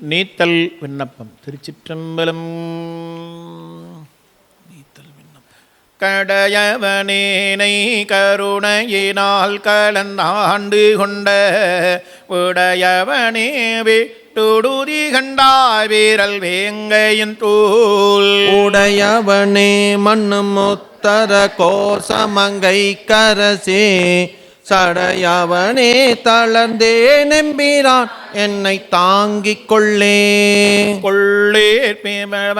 நீத்தல் விண்ணப்பம். திருச்சிற்றம்பலம். நீத்தல் விண்ணப்பம். கடையவனேனை கருணையினால் கலந்தாண்டு கொண்ட உடையவனே விட்டுடுதி கண்டாய் வீரல் வேங்கையின் தூள். உடையவனே மண்ணும் முத்தர கோசமங்கை கரசே சடையவனே தளர்ந்தே நம்பிரான் என்னை தாங்கிக் கொள்ளே. கொள்ளேர்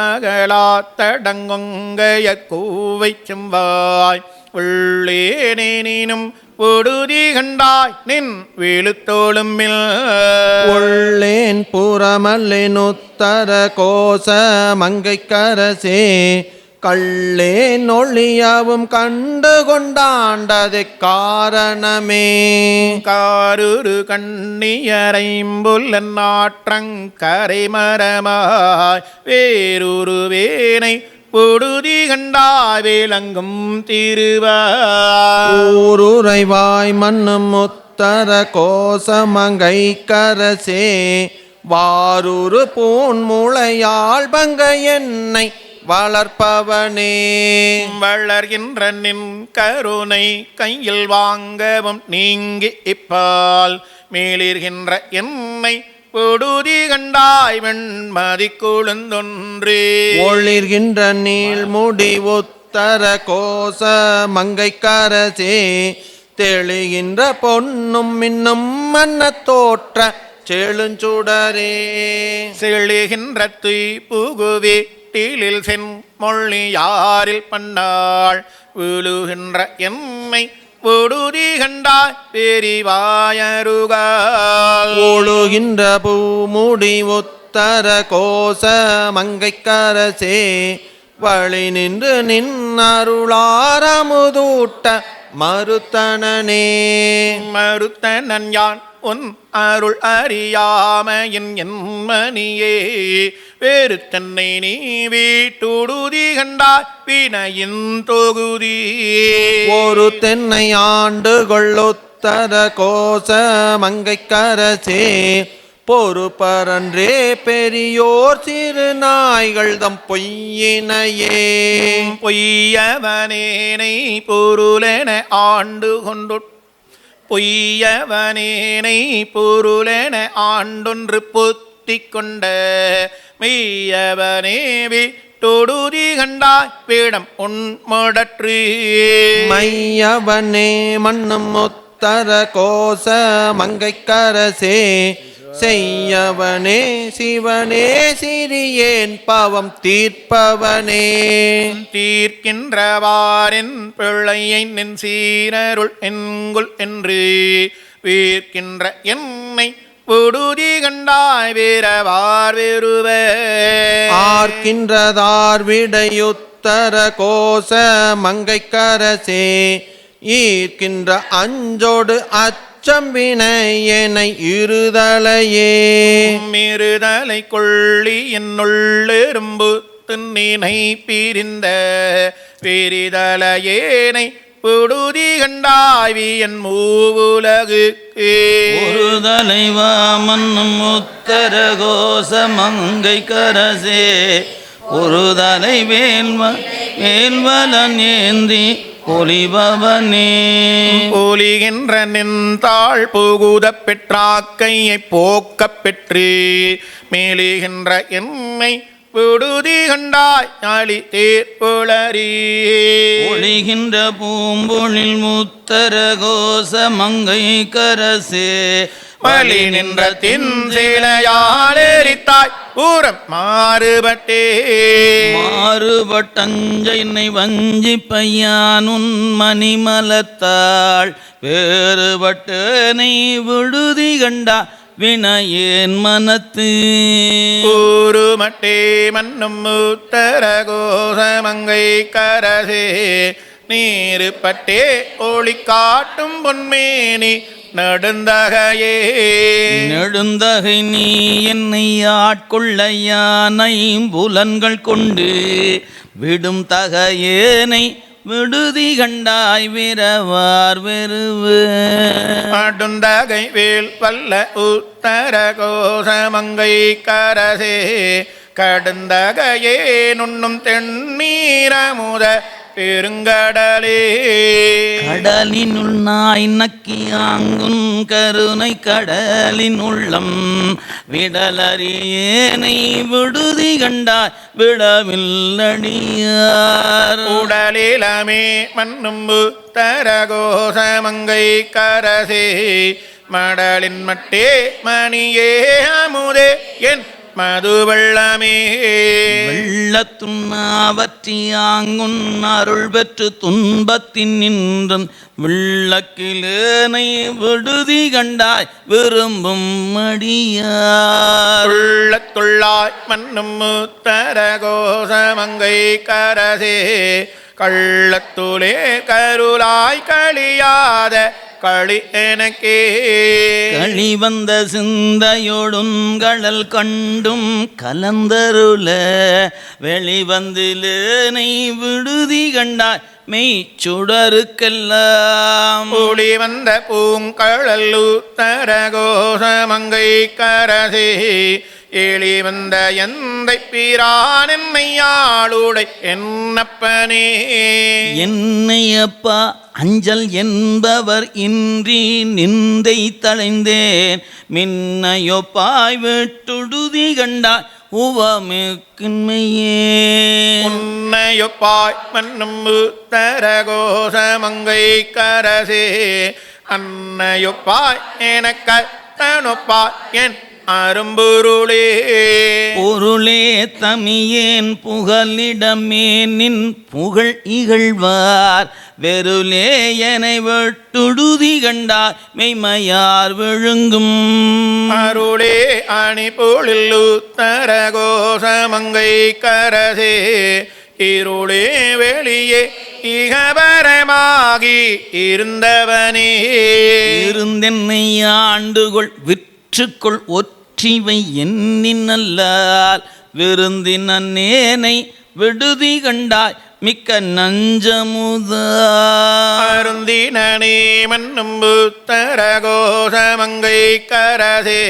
மகளாத்தடங்கொங்கைய கூவை செம்பாய். உள்ளேனேனும் ஒடுதி கண்டாய் நின் வீழுத்தோளுமில் உள்ளேன் புறமல்லேன் உத்தர கோச மங்கை கரசே கள்ளேன் ஒளியாவும் கண்டு கொண்டாண்டது காரணமே. காருரு கண்ணியரைம்புல்லன் நாற்றங்கரை மரமாய் வேறொரு வேனை பொடுதி கண்டாய் விளங்கும் திருவாய் மண்ணும் முத்தர கோசமங்கை கரசே வாரூரு பூன் முளையாள் பங்க என்னை வளர்ப்பவனே. வளர்கின்ற நின் கருணை கையில் வாங்கவும் நீங்கி இப்பால். மேலிருகின்ற என்னை பொடுதி கண்டாய் வெண்மதி கொழுந்தொன்றே. ஒளிர்கின்ற நீள் முடி உத்தர கோச மங்கை கரசே. தெளிகின்ற பொன்னும் மின்னும் மன்ன தோற்ற செழுஞ்சுடரே செழுகின்ற துய் புகுவீட்டிலில் செம்மொழியாரில் பண்ணாள்? விழுகின்ற எம்மை பொடுதி கண்டாய் பெரிவாயருகால் ஒழுகின்ற பூமுடி உத்தர கோச மங்கை கரசே வழி நின்று நின்னருளாரமுதூட்ட மறுத்தனனே. மறுத்தனன் யான் உன் அருள் அறியாமையின் என் மணியே வேறு தன்னை நீ வீட்டுடுதி கண்டாய் வினையின் தொகுதி. ஒரு தென்னை ஆண்டு கொள்ளுத்தர கோச மங்கை கரசே பொறுப்பரன்றே பெரியோர் சிறு நாய்கள் தம் பொய்யினையே. பொய்யவனேனை பொருளென ஆண்டு கொண்டு பொய்யவனேனை பொருளென ஆண்டொன்று பொத்திக் கொண்ட மெய்யவனே விட்டொடுதி கண்டாய் பீடம் உண்மடற்று மையவனே மண்ணும் முத்தர கோச மங்கை கரசே செய்யவனே சிவனே சிறியேன் பாவம் தீர்ப்பவனே. தீர்க்கின்றவாரின் பிள்ளையை நின் சீரருள் என்குள் என்று வீர்க்கின்ற என்னை பொடுதி கண்டாய் வீரவார் வெறுவ ஆர்க்கின்றதார் விடையுத்தர கோச மங்கை கரசே ஈர்க்கின்ற அஞ்சோடு அச்சம்பினை எனை இருதலையே. மிருதலை கொள்ளி என்னுள்ளெரும்பு தின்னினை பிரிந்த பெரிதலையேனை பொடுதி கண்டாய்வி என் மூவுலகுக்கு. ஒரு தலைவா மன்னும் உத்தர கோச மங்கை கரசே. ஒரு தலை வேல்வ வேல்வலன் ஏந்தி ஒளிபவனே. ஒலிகின்ற நின்றாள் புகுத பெற்றாக்கையை போக்கப் பெற்று மேலுகின்ற என்னை விடுதி கண்டாய் ஞாழி தேர்ப்புளரி ஒளிகின்ற பூம்பொழில் முத்தர கோச மங்கை கரசே. வழி நின்ற தின் சேலையாளெரித்தாய் ஊரம் மாறுபட்டே. மாறுபட்டஞ்சை வஞ்சி பையான் உன் மணிமலத்தாள் வேறுபட்டனை விடுதி கண்டா வினையேன் மனத்து. கூறுமட்டே மன்னும் உத்தர கோசமங்கை கரசே நீரு பட்டே ஒளி காட்டும் பொன்மேனி நடுந்தகையே. நெடுந்தகை நீ என்னை ஆட்கொள்ள யானை புலன்கள் கொண்டு விடும் தகையேனை விடுதி கண்டாய் விரவார் வெறுவு அடுந்தகை வேல் வல்ல உத்தர கோசமங்கை கரசே கடுந்தகையே நுண்ணும் தென்னீரமுத பெருங்கடலே. கடலினுள் நாய் நக்கியாங்குன் கருணை கடலின் உள்ளம் விடலறியேனை விடுதி கண்டாய் விடவில்லடியார் உடலிலமே மண்ணும்பு உத்தர கோசமங்கை கரசே மடலின் மட்டே மணியே அமுதே என் மதுவெள்ளமே வெள்ளத்துண்ணாவற்றியாங்குன் அருள் பெற்று துன்பத்தின் நின்றும் விள்ளக்கிலேனை விடுதி கண்டாய் விரும்பும் மடியார் உள்ளத்துள்ளாய் மண்ணும் உத்தர கோசமங்கை கரசே. கள்ளத்துலே கருளாய் களியாத களி எனக்கே. களி வந்த சிந்தையோடுங்கழல் கண்டும் கலந்தருள வெளிவந்திலேனை விடுதி கண்டாய் மெய் சுடருக்கெல்லாம். ஒளி வந்த பூங்கழல் உத்தர கோசமங்கை கரசே எளி வந்த எந்தை பிரான் என்னையாளுடை என்னப்பனே? என்னையப்பா அஞ்சல் என்பவர் இன்றி நிந்தை தளைந்தேன் மின்னையொப்பாய் விட்டுடுதி கண்டாய் உவமிக்கின்மையே. உன்னையொப்பாய் மண்ணும் உத்தர கோசமங்கை கரசே. அன்னையொப்பாய் எனக்கத்தனொப்பாய் என் அரும்புருளே. பொருளே தமியேன் புகலிடமே நின் புகழ் இகழ்வார். வெருளே என வெட்டுடுதி கண்டார் மெய்மையார் விழுங்கும். அருளே அணி பொழில் உத்தர கோசமங்கை கரசே. இருளே வெளியே இகபரமாகி இருந்தவனே. இருந்தென்னை ஆண்டுகொள் விற்றுக்கொள் ஒற்றிவை எண்ணினல்லால் விருந்தினேனை விடுதி கண்டாய் மிக்க நஞ்சமுதருந்தினே மண்ணும் உத்தர கோசமங்கை கரசே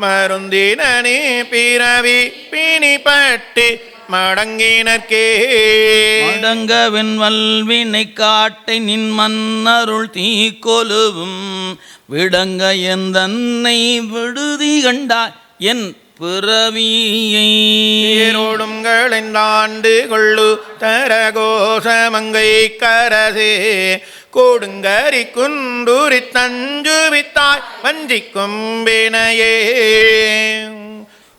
மருந்தினே பிறவி பிணிப்பட்டு மடங்கினர்க்கே. மடங்கவென் வல்வினை காட்டை நின் மன்னருள் தீ கொலுவும் விடங்க எந்தன்னை விடுதி கண்டாய் என் பிறவியை. ஈரோடும் களைந்தாண்டு கொள்ளு தரகோசமங்கை கரசே. கொடுங்கரி குண்டுரி தஞ்சுவித்தாய் வஞ்சிக்கும் வினையே.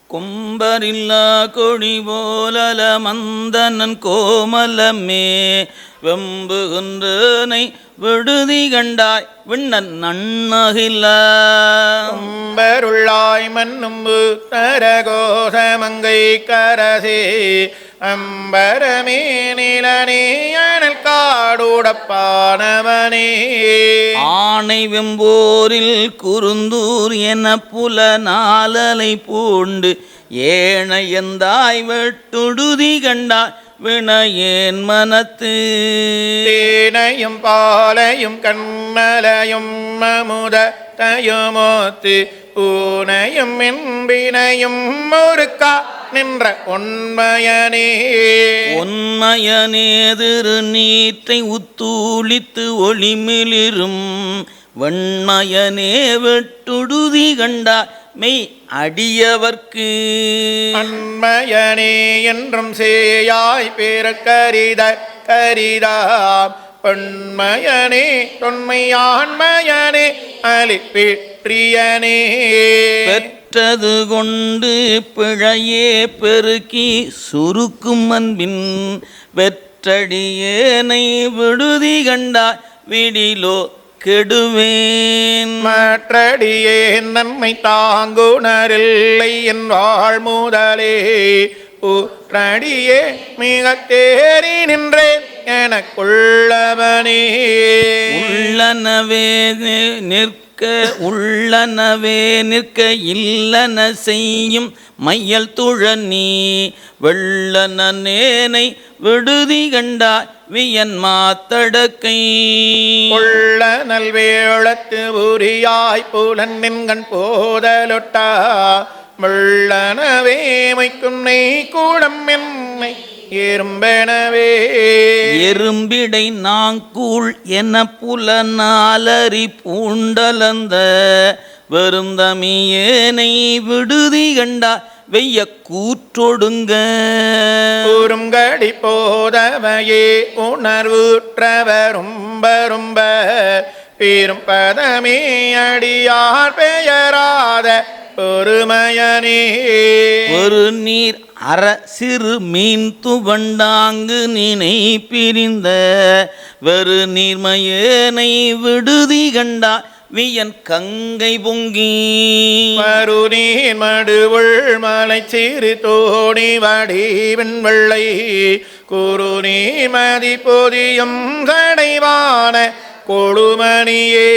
கொம்பரில்லா கொடி போலல மந்தனன் கோமலமே வெம்புகின்றனை விடுதி கண்டாய் விண்ணன் நன்னகிலா. அம்பருள்ளாய் மண்ணும் தரகோசமங்கை கரசே. அம்பரமே நிலனே அனல் காடுடப்பானவனே. ஆணை வெம்போரில் குறுந்தூர் என புல நாளலை பூண்டு. ஏன எந்தாய் வெட்டுடுதி கண்டாய் வினையேன் மனத்து. தேனையும் பாலையும் கண்ணலையும் அமுத தயுமோத்து பூனையும் என்பினையும் முறுக்கா நின்ற உண்மையனே. ஒன்மயனேதிரு நீற்றை உத்தூளித்து ஒளிமிளிரும். வெண்மயனே வெட்டுடுதி கண்டா மெய் அடியவர்க்கு. அண்மையனே என்றும் சேயாய் பேர கரித கரிதாம். பெண்மயனே தொன்மையாண்மயனே அலிப்பிற்றியனே பெற்றது கொண்டு பிழையே பெருக்கி சுருக்கும் அன்பின் வெற்றடியேனை விடுதி கண்டாய் விடிலோ கெடுவேன். மற்றடியே நன்மை தாங்குணரில்லை என் வாழ் முதலே. ஊற்றடியே மிக தேறி நின்றேன் எனக்குள்ளவனே உள்ளனவே நி- நிற்க உள்ளனவே நிற்க இல்லன செய்யும் மையல் துழனி வெள்ளனேனை விடுதி கண்டாய் வியன் மாத்தடக்கை. உள்ள நல்வேளத்து உரியாய் புலன் நின்கண் போதலொட்டா முள்ளனவே மைக்கும் நெய் கூடம் என்னை எறும்பெனவே. எறும்பிடை நாங்கூழ் என புலனாலறி பூண்டலந்த வெறுந்தமியேனை விடுதி கண்டா வெய்ய கூற்றொடுங்க கூறுங்கடி போதவையே உணர்வுற்றவரும்ப பெரும் பதமே அடியார் பெயராத பொறுமையனே ஒரு நீர் அற சிறு மீன் துவண்டாங்கு நினை பிரிந்த வெறு நீர்மையேனை விடுதி கண்டா வியன் கங்கை பொங்கி. மருநீர் மடுவுள் மலை சிறு தோணி வடிவின் வெள்ளை. குறுநீர் மதி பொதியும் கடைவான கொழுமணியே.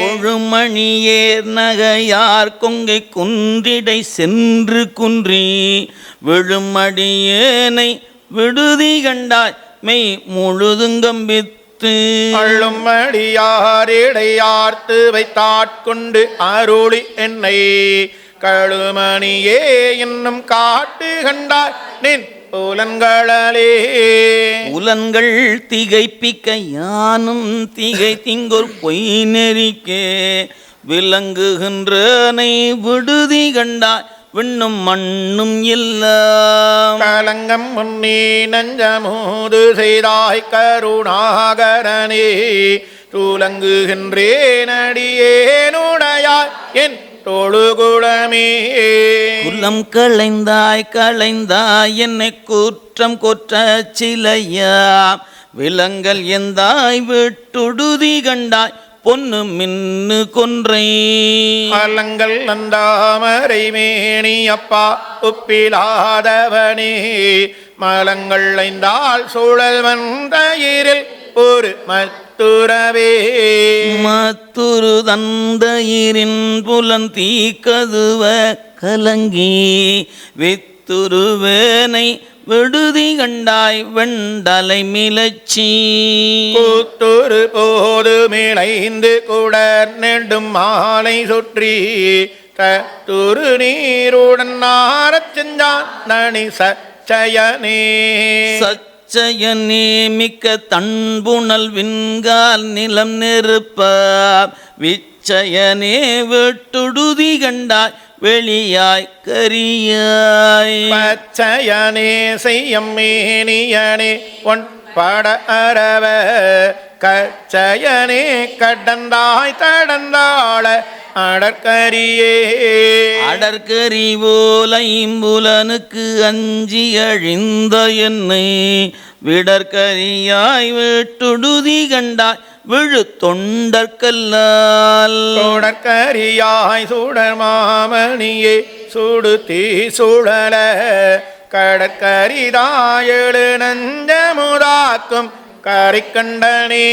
கொழுமணியேர் நகையார் கொங்கை குன்றிடை சென்று குன்றி விழுமடியேனை விடுதி கண்டாய் மெய் முழுதுங்கம்பித்து அள்ளும் அடியாரிடையார்த்து வைத்தாட்கொண்டு அருளி என்னை. கழுமணியே என்னும் காட்டு கண்டாய் நின் புலன்களே உலன்கள் திகைப்பிக்க யானும் திகை திங்கொர் பொய் நெறிக்கே விளங்குகின்றனை விடுதி கண்டாய் விண்ணும் மண்ணும் எல்லாம். கலங்கம் முன்னே நஞ்சமூது செய்தாய் கருணாகரனே. தூலங்குகின்றேன் அடியேனுடையாய் என் தொழுகுளமே குலம் களைந்தாய் களைந்தாய் என்னை குற்றம் கொற்ற சிலையா? விலங்கல் எந்தாய் விட்டுடுதி கண்டாய் பொன்னு மின்னு கொன்றை. அலங்கள் நந்தாமரை மேனி அப்பா உப்பிலாதவனே மலங்கள் ஐந்தால் சூழல் வந்தயிரில் ஒரு மத்துரவே மத்துரு தந்தையிரின் புலன் தீக்கதுவ கலங்கி வித்துருவேனை விடுதி கண்டாய் வெண்டலை மிளச்சி. கூத்துரு போது மேலைந்து குடர் நெடும் மாலை சுற்றி தத்துரு நீருடன் நாரச் செஞ்சான் நனி சச்சயனே சச்சயனே மிக்க தன்புணல் விண்கால் நிலம் நெருப்ப விச்சயனே வெட்டுடுதி கண்டாய் வெளியாய் கரியாய். பச்சயனே செய்யம் மேனியனே ஒன் பட அரவ கச்சயனே கடந்தாய் தடந்தாள அடற்கரியே. அடற்கரி போலைம்புலனுக்கு அஞ்சி அழிந்த என்னை விடற்கரியாய் வெட்டுடுதி கண்டாய் விழு தொண்டற்கல்லால் தொடற்கரியாய் சுடர் மாமணியே சுடு தீ சுழல கடற்கரிதாயழு நஞ்சமுதாக்கும் கரை கண்டனே.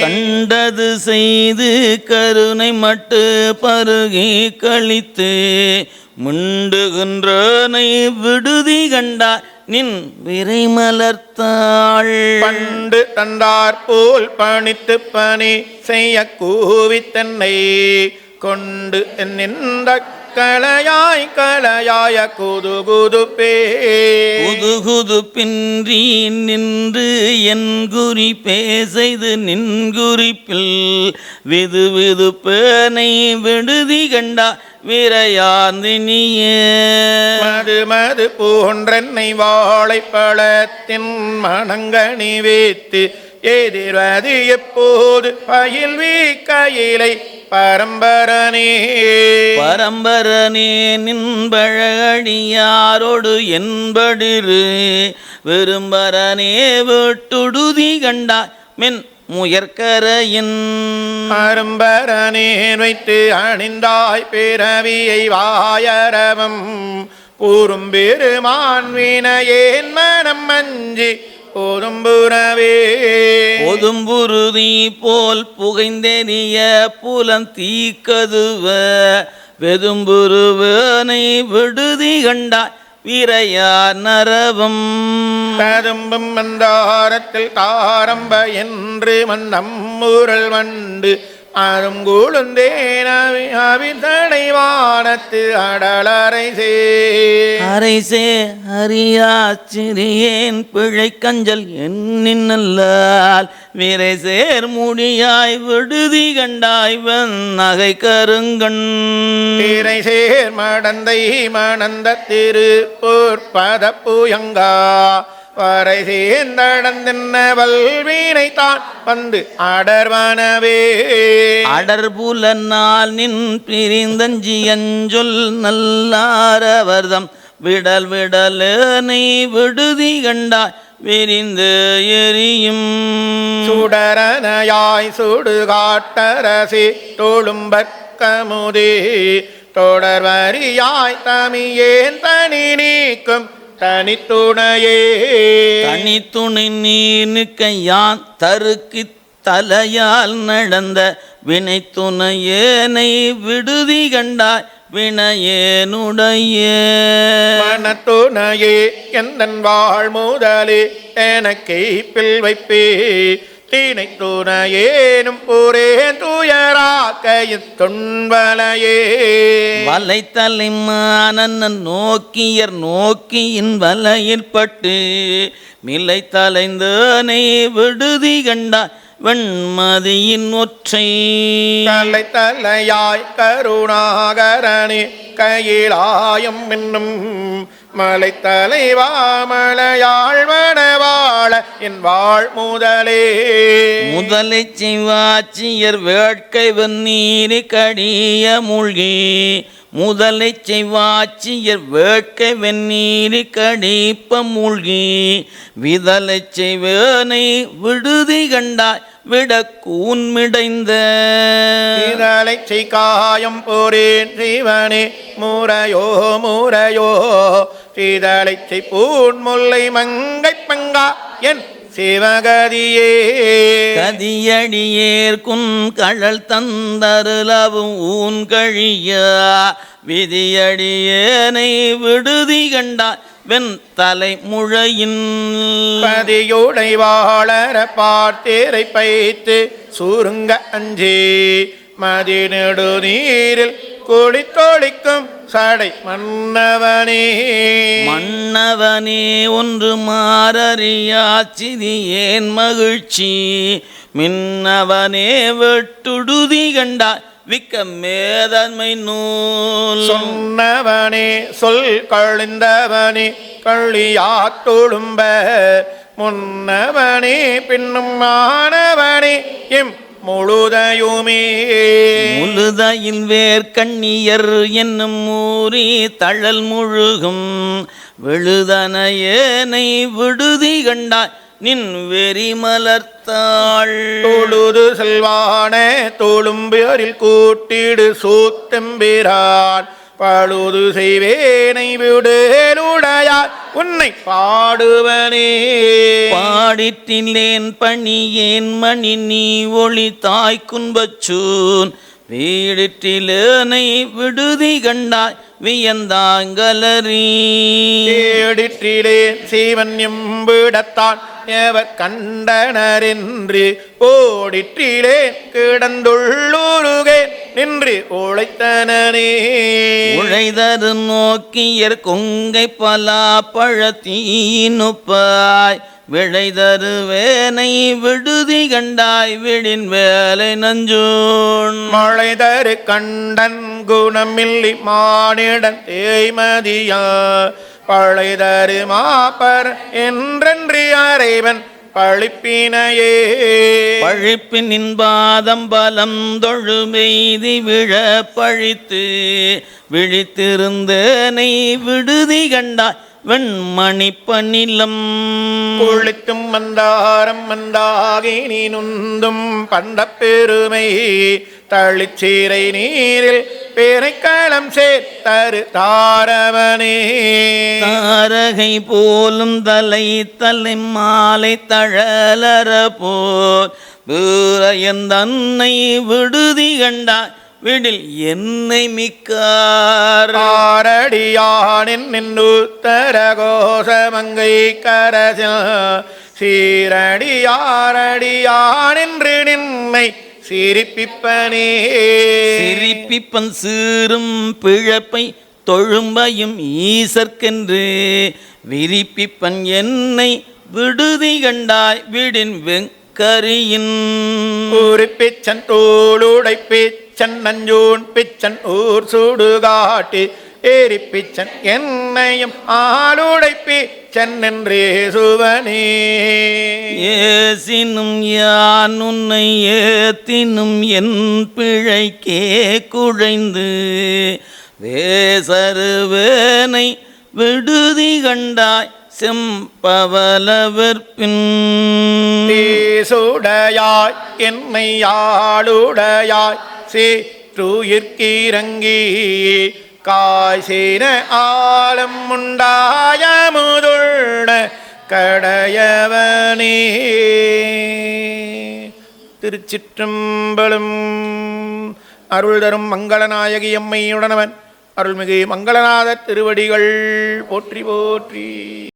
கண்டது செய்து கருணை மட்டு பருகி கழித்து. முண்டுகின்றனை விடுதி கண்டா நின் விரைமலர்த்தாள். பண்டு தந்தார் போல் பணித்து பணி செய்ய கூவித்தன்னை கொண்டு நின்ற கலையாய் கலையாய குது குதுப்பே புதுகுது பின்றி நின்று என் குறி பேசைது நின் குறிப்பில். விது விது பேனை விடுதி கண்டா விரையாந்தினியே. மது மது போன்றென்னை வாழைப்பழத்தின் மணங்கனி வைத்து. எதிர்வது எப்போது பயில் வீக்கையிலை பரம்பரனே. பரம்பரனே நின்பழகடியாரோடு என்படிரு. விரும்பரனே விட்டுடுதி கண்டா மென் முயற்கரையின். அரும்பரனேன் வைத்து அணிந்தாய் பிறவியை வாயரவம். கூறும் பெருமான் வினையேன் மனம் மஞ்சி போதும்புறவே பொதும்புருதி போல் புகைந்தெறிய புலம் தீக்கதுவ. வெதும்புருவனை விடுதி கண்டாய் வீரையார் நரவம். ததும்பும் மந்தாரத்தில் தாரம்ப என்று மன்னம் ஊரல் வண்டு அரும் கூழுந்தேனவி அவிதனை வானத்து அடலரை சே. அரைசே அறியா சிறியேன் பிழை கஞ்சல் எண்ணின்னல்லால் விரை சேர் முடியாய் விடுதி கண்டாய் நகை கருங்கண். திரை சேர் மடந்தை மணந்த திரு பொற்பத புயங்கா வரை சேர்ந்தடந்தென்ன வல்வீனை தான் வந்து அடர்வனவே. அடர்புலனால் நின் பிரிந்தஞ்சி அஞ்சொல் நல்லாரவர்தம் விடல் விடலேனை விடுதி கண்டாய் விரிந்து எரியும். சுடரனையாய் சுடுகாட்டரசி தொழும்பற்கமுதே தொடர்வரியாய் தமியேன் தனி நீக்கும் தனித்துணையே. தனித்துணை நீர் நிற்க யான் தருக்கு தலையால் நடந்த வினை துணையேனை விடுதி கண்டாய் வினையேனுடைய. மனத்துணையே எந்தன் வாழ் முதலே எனக்கை பில் வைப்பே தீனை துணையேனும் போரே துயராக்கையின் துன்பலையே வலைத்தலை மானன் நோக்கியர் நோக்கியின் வலையிற்பட்டு மிலை தலைந்தனை விடுதி கண்டாய் வெண்மதியின் ஒற்றை. தலை தலையாய் கருணாகரணி கையிலாயம் என்னும் மலை தலைவா மலையாள் என் வாழ் முதலே. முதலை செய்வாச்சியர் வேட்கை வெந்நீரி கடிய மூழ்கி முதலை செய்வாச்சியர் வேட்கை வெந்நீரி கடிப்ப மூழ்கி விதலை செய்வேனை விடுதி கண்டாய் விடக்கூன் மிடைந்த இதழை செய்காயம் போரேன் சிவனே முறையோ முறையோ சீதலை செய்பூன் முல்லை மங்கை பங்கா என் சிவகதியே. கதியடியேற்குன் கழல் தந்தருளவும் ஊன் கழிய. விதியடியேனை விடுதி கண்டாய் வெண் தலைமுழையின் பதியுடை வாழற பார்த்தேரை பைத்து சுருங்க அஞ்சே மதி நெடு நீரில் குளித்தொழிக்கும் சடை மன்னவனே. மன்னவனே ஒன்று மாறறியாச்சிதி ஏன் மகிழ்ச்சி? மின்னவனே வெட்டுடுதி கண்டாய் விக்க மேதன்மை நூல். சொன்னவனே சொல் கழிந்தவனே கள்ளியா தொழும்ப முன்னவனே பின்னும் மாணவனே எம் முழுதையுமே. முழுதையில் வேர்க்கண்ணியர் என்னும் மூறி தழல் முழுகும். விழுதனையேனை விடுதி கண்டாய் நின் வெறி மலர்த்தாள் தொழுது செல்வான தொழும்பேரில் கூட்டிடு சூத்தெம்பிரான். பழுது செய்வேனை விடேலுடையார் உன்னை பாடுவனே. பாடிற்றிலேன் பணியேன் மணி நீ ஒளி தாய் குன்பச்சூன் வீடிற்றிலேனை விடுதி கண்டாய் வியந்தாங்கலரி தேடிற்றிலே சீவன் எம்பிடத்தான் எவர் கண்டனரென்று ஓடிற்றிலே கிடந்துள்ளூருகே நின்று உழைத்தனனே. உழைதரு நோக்கியர் கொங்கை பலா பழத்தீனுப்பாய் விழைதரு வேனை விடுதி கண்டாய் விடின் வேலை நஞ்சூன். மழை தரு கண்டன் குணமில்லி மானிடன் தேய்மதியா. பழை தரு மாப்பர் என்றன்றி அறைவன் பழிப்பினையே. பழிப்பின் இன்பாதம் பலம் தொழுமெய்தி விழ பழித்து விழித்திருந்தனை விடுதி கண்டாய் வெண்மணி பணிலம் குளித்தும் மந்தாரம் மந்தாகினி நுந்தும் பண்ட பெருமை தளிச்சீரை நீரில் பேரைக்களம் சேர்த்தரு தாரவனே. தாரகை போலும் தலை தலை மாலை தழலற போர் வீரையந்தன்னை விடுதி கண்டாய் விடில் என்னை மிக்கார் ஆரடியானின் நின்னுத்தர கோசமங்கை கரசில் சீரடியாரடியானென்று நின்னை சிரிப்பிப்பனே. சிரிப்பிப்பன் சீரும் பிழப்பை தொழும்பையும் ஈசர்க்கென்று விரிப்பிப்பன் என்னை விடுதி கண்டாய் விடின் வெங்கரியின். ஒரு பிச்சன் தோளுடை பிச்சன் நஞ்சூன் பிச்சன் ஊர் சுடுகாட்டி ஏரி பிச்சன் என்னையும் ஆளுடை பிச்சன் என்றே சுவனே. ஏசினும் யான் உன்னை ஏத்தினும் என் பிழைக்கே குழைந்து வேசருவேனை விடுதி கண்டாய் செம்பவலவர்பின் தேசுடையாய் என்னை ஆளுடையாய் சீற்றுயிர்க்கிறங்கி காய்சேன ஆழம் உண்டாய முதுள்ள கடையவனே. திருச்சிற்றம்பலம் அருள் தரும் மங்களநாயகி அம்மையுடனவன் அருள்மிகு மங்களநாத திருவடிகள் போற்றி போற்றி.